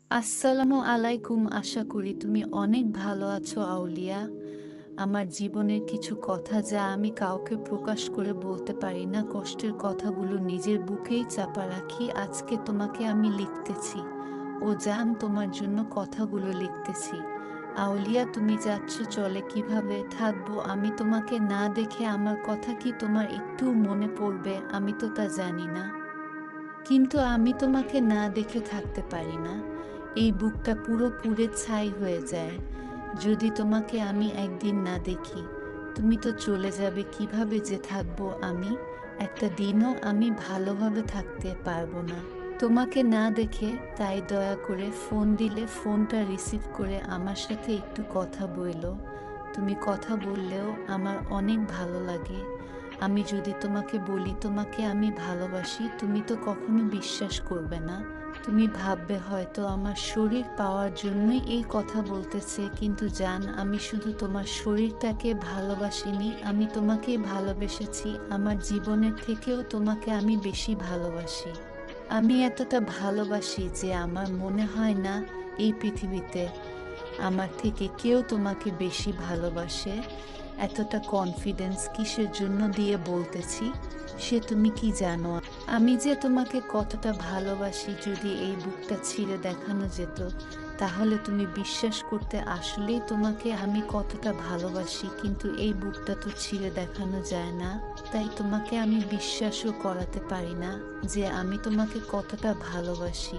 আসসালামু আলাইকুম, আশা করি তুমি অনেক ভালো আছো আউলিয়া। আমার জীবনের কিছু কথা যা আমি কাউকে প্রকাশ করে বলতে পারি না, কষ্টের কথাগুলো নিজের বুকেই চাপা রাখি। আজকে তোমাকে আমি লিখতেছি। ও জান তোমার জন্য কথাগুলো লিখতেছি। আউলিয়া, তুমি যাচ্ছ, চলে কীভাবে? থাকব, আমি তোমাকে না দেখে আমার কথা কি তোমার একটু মনে পড়বে? আমি তো তা জানি না। কিন্তু আমি তোমাকে না দেখে থাকতে পারি না। এই বুকটা পুরো পুড়ে ছাই হয়ে যায়। যদি তোমাকে আমি একদিন না দেখি, তুমি তো চলে যাবে, কীভাবে যে থাকব আমি? একটা দিনও আমি ভালোভাবে থাকতে পারব না। তোমাকে না দেখে তাই দয়া করে ফোন দিলে ফোনটা রিসিভ করে আমার সাথে একটু কথা বইলো। তুমি কথা বললেও আমার অনেক ভালো লাগে। আমি যদি তোমাকে বলি, তোমাকে আমি ভালোবাসি, তুমি তো কখনো বিশ্বাস করবে না। তুমি ভাববে হয়তো আমার শরীর পাওয়ার জন্যই এই কথা বলতেছে, কিন্তু জান, আমি শুধু তোমার শরীরটাকে ভালোবাসিনি, আমি তোমাকে ভালোবেসেছি, আমার জীবনের থেকেও তোমাকে আমি বেশি ভালোবাসি। আমি এতটা ভালোবাসি যে আমার মনে হয় না এই পৃথিবীতে আমার থেকে কেউ তোমাকে বেশি ভালোবাসে। এতটা কনফিডেন্স কিসের জন্য দিয়ে বলতেছি, সে তুমি কি জানো? আমি যে তোমাকে কতটা ভালোবাসি যদি এই বুকটা ছিঁড়ে দেখানো যেত, তাহলে তুমি বিশ্বাস করতে আসলেই তোমাকে আমি কতটা ভালোবাসি, কিন্তু এই বুকটা তো ছিঁড়ে দেখানো যায় না। তাই তোমাকে আমি বিশ্বাসও করাতে পারি না যে আমি তোমাকে কতটা ভালোবাসি।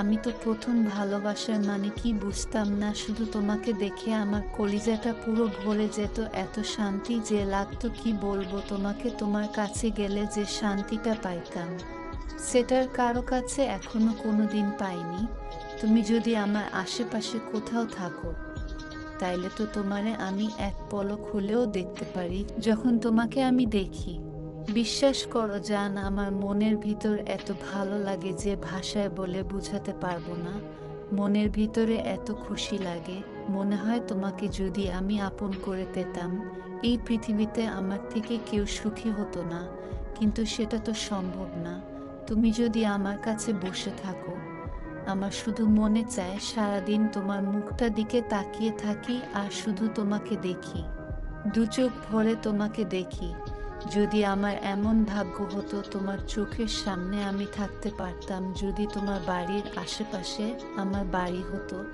আমি তো প্রথম ভালোবাসার মানে কি বুঝতাম না, শুধু তোমাকে দেখে আমার কলিজাটা পুরো ভরে যেত, এত শান্তি যে লাগতো কি বলব তোমাকে, তোমার কাছে গেলে যে শান্তিটা পাইতাম। সেটার কারও কাছে এখনও কোনো দিন পাইনি। তুমি যদি আমার আশেপাশে কোথাও থাকো, তাইলে তো তোমারে আমি এক পলক হলেও দেখতে পারি। যখন তোমাকে আমি দেখি বিশ্বাস করো, জান, আমার মনের ভিতর এত ভালো লাগে যে ভাষায় বলে বুঝাতে পারব না। মনের ভিতরে এত খুশি লাগে, মনে হয় তোমাকে যদি আমি আপন করে পেতাম, এই পৃথিবীতে আমার থেকে কেউ সুখী হতো না। কিন্তু সেটা তো সম্ভব না। তুমি যদি আমার কাছে বসে থাকো, আমার শুধু মনে চায় সারাদিন তোমার মুখটা দিকে তাকিয়ে থাকি আর শুধু তোমাকে দেখি। দু চোখ ভরে তোমাকে দেখি। যদি আমার এমন ভাগ্য হতো, তোমার চোখের সামনে আমি থাকতে পারতাম। যদি তোমার বাড়ির আশেপাশে আমার বাড়ি হতো,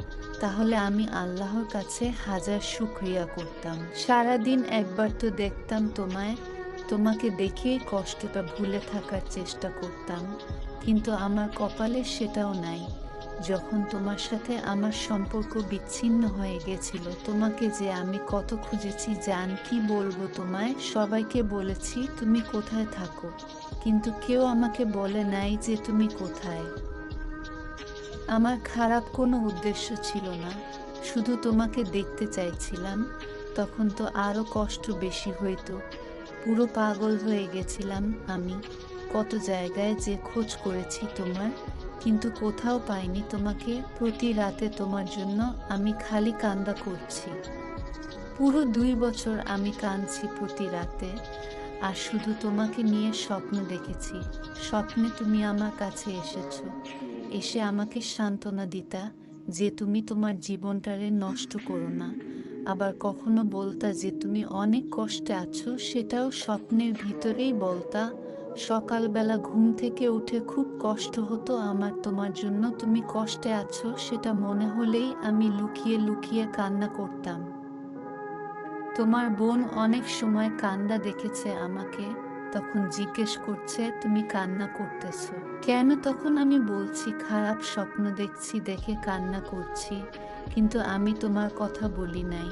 তাহলে আমি আল্লাহর কাছে হাজার শুক্রিয়া করতাম। সারাদিন একবার তো দেখতাম তোমায়, তোমাকে দেখেই কষ্টটা ভুলে থাকার চেষ্টা করতাম, কিন্তু আমার কপালে সেটাও নাই। যখন তোমার সাথে আমার সম্পর্ক বিচ্ছিন্ন হয়ে গেছিল, তোমাকে যে আমি কত খুঁজেছি, জান কি বলব তোমায়? সবাইকে বলেছি, তুমি কোথায় থাকো? কিন্তু কেউ আমাকে বলে নাই যে তুমি কোথায়। আমার খারাপ কোনো উদ্দেশ্য ছিল না, শুধু তোমাকে দেখতে চাইছিলাম। তখন তো আরও কষ্ট বেশি হইতো। পুরো পাগল হয়ে গেছিলাম আমি। কত জায়গায় যে খোঁজ করেছি তোমার কিন্তু কোথাও পাইনি তোমাকে প্রতি রাতে তোমার জন্য আমি খালি কান্দা করছি। পুরো দুই বছর আমি কাঁদছি প্রতি রাতে, আর শুধু তোমাকে নিয়ে স্বপ্ন দেখেছি। স্বপ্নে তুমি আমার কাছে এসেছ। এসে আমাকে সান্ত্বনা দিতা যে তুমি তোমার জীবনটারে নষ্ট করো না। আবার কখনো বলতা যে তুমি অনেক কষ্টে আছো, সেটাও স্বপ্নের ভিতরেই বলতা সকালবেলা ঘুম থেকে উঠে খুব কষ্ট হতো আমার। তোমার জন্য তুমি কষ্টে আছো, সেটা মনে হলেই আমি লুকিয়ে লুকিয়ে কান্না করতাম। তোমার বোন অনেক সময় কান্দা দেখেছে আমাকে, তখন জিজ্ঞেস করছে, তুমি কান্না করতেছ? কেন তখন আমি বলছি, খারাপ স্বপ্ন দেখছি, দেখে কান্না করছি, কিন্তু আমি তোমার কথা বলি নাই।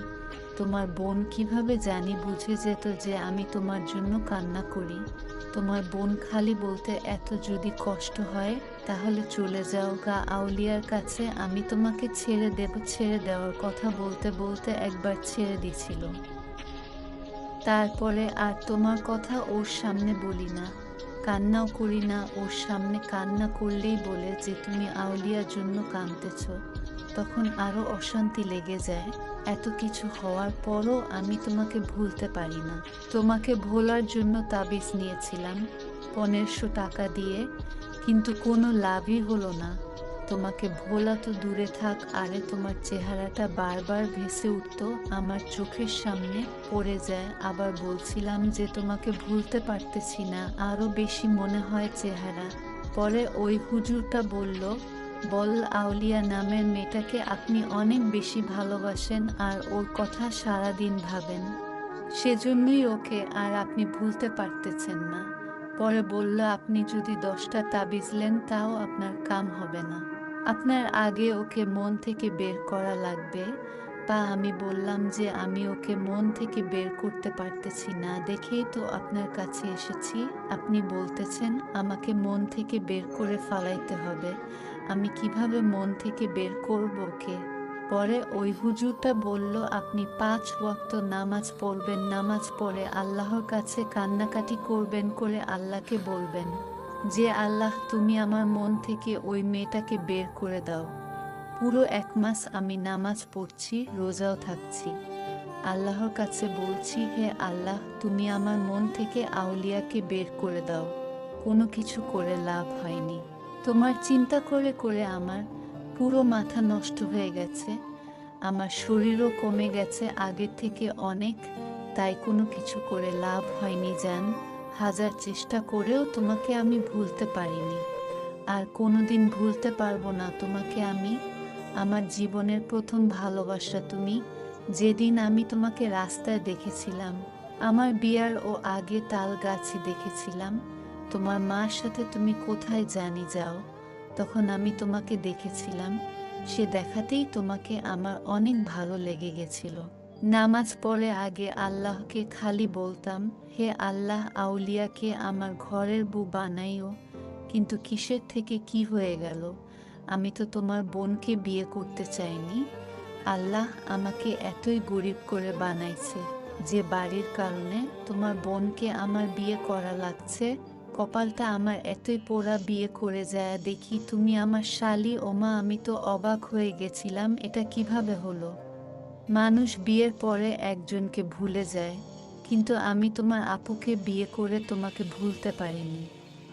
তোমার বোন কীভাবে জানি বুঝে যেত যে আমি তোমার জন্য কান্না করি? তোমার বোন খালি বলতে এত যদি কষ্ট হয়, তাহলে চলে যাও গা আউলিয়ার কাছে। আমি তোমাকে ছেড়ে দেব, ছেড়ে দেওয়ার কথা বলতে বলতে একবার ছেড়ে দিছিল। তারপরে আর তোমার কথা ওর সামনে বলি না। কান্নাও করি না, ওর সামনে কান্না করলেই বলে যে তুমি আউলিয়ার জন্য কাঁদতেছ। তখন আরও অশান্তি লেগে যায়। এত কিছু হওয়ার পরও আমি তোমাকে ভুলতে পারি না। তোমাকে ভোলার জন্য তাবিজ নিয়েছিলাম, পনেরোশো টাকা দিয়ে, কিন্তু কোনো লাভই হলো না। তোমাকে ভোলা তো দূরে থাক, আরে তোমার চেহারাটা বারবার ভেসে উঠত, আমার চোখের সামনে পড়ে যায়। আবার বলছিলাম যে তোমাকে ভুলতে পারতেছি না আরও বেশি মনে হয় চেহারা। পরে ওই হুজুরটা বলল বল আউলিয়া নামের মেয়েটাকে আপনি অনেক বেশি ভালোবাসেন আর ওর কথা সারাদিন ভাবেন। সেজন্যই ওকে আর আপনি ভুলতে পারতেছেন না। পরে বলল, আপনি যদি দশটা তাবিজ নেন, তাও আপনার কাম হবে না। আপনার আগে ওকে মন থেকে বের করা লাগবে। তা আমি বললাম যে আমি ওকে মন থেকে বের করতে পারতেছি না। দেখেই তো আপনার কাছে এসেছি। আপনি বলতেছেন, আমাকে মন থেকে বের করে ফালাইতে হবে। আমি কীভাবে মন থেকে বের করব ওকে? পরে ওই হুজুরটা বলল, আপনি পাঁচ ওয়াক্ত নামাজ পড়বেন, নামাজ পড়ে আল্লাহর কাছে কান্নাকাটি করবেন করে আল্লাহকে বলবেন, যে আল্লাহ তুমি আমার মন থেকে ওই মেয়েটাকে বের করে দাও। পুরো এক মাস আমি নামাজ পড়ছি, রোজাও থাকছি। আল্লাহর কাছে বলছি, হে আল্লাহ, তুমি আমার মন থেকে আউলিয়াকে বের করে দাও। কোনো কিছু করে লাভ হয়নি। তোমার চিন্তা করে করে আমার পুরো মাথা নষ্ট হয়ে গেছে। আমার শরীরও কমে গেছে আগের থেকে অনেক, তাই কোনো কিছু করে লাভ হয়নি জান। হাজার চেষ্টা করেও তোমাকে আমি ভুলতে পারিনি। আর কোনোদিন ভুলতে পারব না তোমাকে আমি। আমার জীবনের প্রথম ভালোবাসা তুমি। যেদিন আমি তোমাকে রাস্তায় দেখেছিলাম, আমার বিয়ার ও আগে তাল গাছে দেখেছিলাম তোমার মার সাথে তুমি কোথায় জানি যাও। তখন আমি তোমাকে দেখেছিলাম। সে দেখাতেই তোমাকে আমার অনেক ভালো লেগে গেছিল। নামাজ পড়ে আগে আল্লাহকে খালি বলতাম, হে আল্লাহ, আউলিয়াকে আমার ঘরের বউ বানাইও। কিন্তু কিসের থেকে কি হয়ে গেল? আমি তো তোমার বোনকে বিয়ে করতে চাইনি। আল্লাহ আমাকে এতই গরিব করে বানাইছে যে বাড়ির কারণে তোমার বোনকে আমার বিয়ে করা লাগছে। কপালটা আমার এতই পোড়া বিয়ে করে যায়, দেখি তুমি আমার শালি, ওমা, আমি তো অবাক হয়ে গেছিলাম, এটা কীভাবে হলো? মানুষ বিয়ের পরে একজনকে ভুলে যায়, কিন্তু আমি তোমার আপুকে বিয়ে করে তোমাকে ভুলতে পারিনি।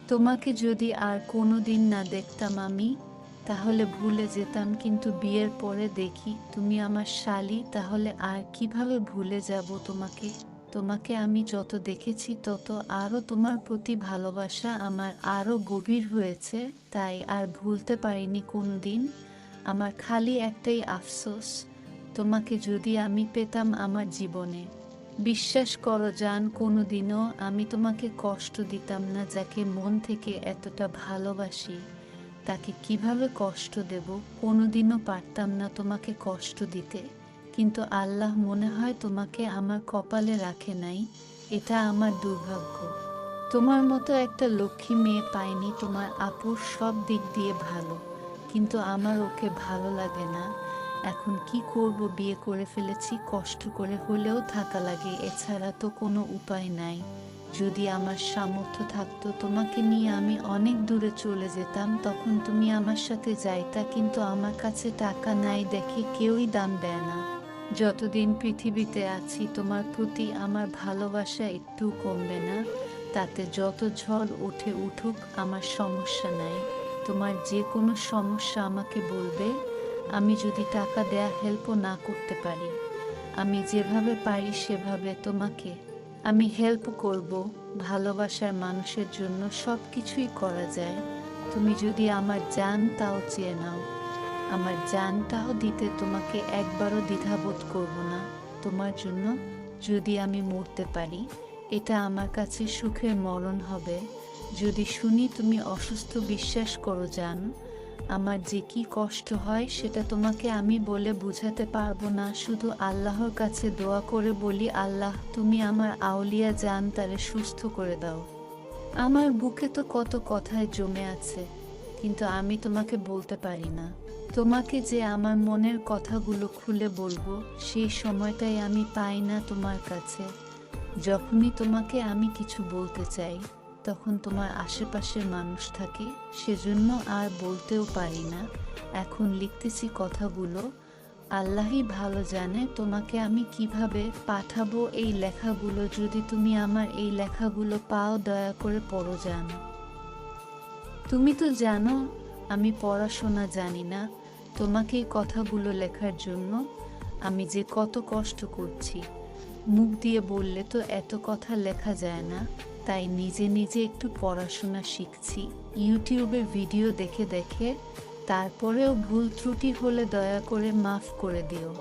তোমাকে যদি আর কোনো দিন না দেখতাম আমি, তাহলে ভুলে যেতাম, কিন্তু বিয়ের পরে দেখি তুমি আমার শালি, তাহলে আর কীভাবে ভুলে যাব তোমাকে? তোমাকে আমি যত দেখেছি, তত আরও তোমার প্রতি ভালোবাসা আমার আরও গভীর হয়েছে। তাই আর ভুলতে পারিনি কোনো দিন আমার খালি একটাই আফসোস, তোমাকে যদি আমি পেতাম আমার জীবনে। বিশ্বাস করো যান কোনো দিনও আমি তোমাকে কষ্ট দিতাম না, যাকে মন থেকে এতটা ভালোবাসি। তাকে কীভাবে কষ্ট দেব? কোনো দিনও পারতাম না তোমাকে কষ্ট দিতে। কিন্তু আল্লাহ মনে হয় তোমাকে আমার কপালে রাখে নাই। এটা আমার দুর্ভাগ্য। তোমার মতো একটা লক্ষ্মী মেয়ে পাইনি তোমার আপুর সব দিক দিয়ে ভালো। কিন্তু আমার ওকে ভালো লাগে না। এখন কি করব বিয়ে করে ফেলেছি, কষ্ট করে হলেও থাকা লাগে, এছাড়া তো কোনো উপায় নাই। যদি আমার সামর্থ্য থাকতো তোমাকে নিয়ে আমি অনেক দূরে চলে যেতাম, তখন তুমি আমার সাথে যাইতা, কিন্তু আমার কাছে টাকা নাই দেখে কেউই দাম দেয় না। যতদিন পৃথিবীতে আছি, তোমার প্রতি আমার ভালোবাসা একটু কমবে না। তাতে যত ঝড় উঠে উঠুক, আমার সমস্যা নাই। তোমার যে কোনো সমস্যা আমাকে বলবে। আমি যদি টাকা দেয়া হেল্পও না করতে পারি, আমি যেভাবে পারি সেভাবে তোমাকে। আমি হেল্প করব, ভালোবাসার মানুষের জন্য সব কিছুই করা যায়। তুমি যদি আমার জান তাও চেয়ে নাও। আমার জানটাও দিতে তোমাকে একবারও দ্বিধাবোধ করব না। তোমার জন্য যদি আমি মরতে পারি, এটা আমার কাছে সুখের মরণ হবে। যদি শুনি তুমি অসুস্থ বিশ্বাস করো, জান, আমার যে কি কষ্ট হয় সেটা তোমাকে আমি বলে বুঝাতে পারব না। শুধু আল্লাহর কাছে দোয়া করে বলি, আল্লাহ, তুমি আমার আউলিয়া যান তারে সুস্থ করে দাও। আমার বুকে তো কত কথায় জমে আছে, কিন্তু আমি তোমাকে বলতে পারি না। তোমাকে যে আমার মনের কথাগুলো খুলে বলব, সেই সময়টাই আমি পাই না তোমার কাছে। যখনই তোমাকে আমি কিছু বলতে চাই, তখন তোমার আশেপাশের মানুষ থাকে, সেজন্য আর বলতেও পারি না। এখন লিখতেছি কথাগুলো, আল্লাহই ভালো জানে তোমাকে আমি কীভাবে পাঠাবো এই লেখাগুলো যদি তুমি আমার এই লেখাগুলো পাও, দয়া করে পড়ো জানো। তুমি তো জানো, আমি পড়াশোনা জানি না তোমাকে এই কথাগুলো লেখার জন্য আমি যে কত কষ্ট করছি। মুখ দিয়ে বললে তো এত কথা লেখা যায় না, তাই নিজে নিজে একটু পড়াশোনা শিখছি। ইউটিউবের ভিডিও দেখে দেখে, তারপরেও ভুল ত্রুটি হলে দয়া করে মাফ করে দিও।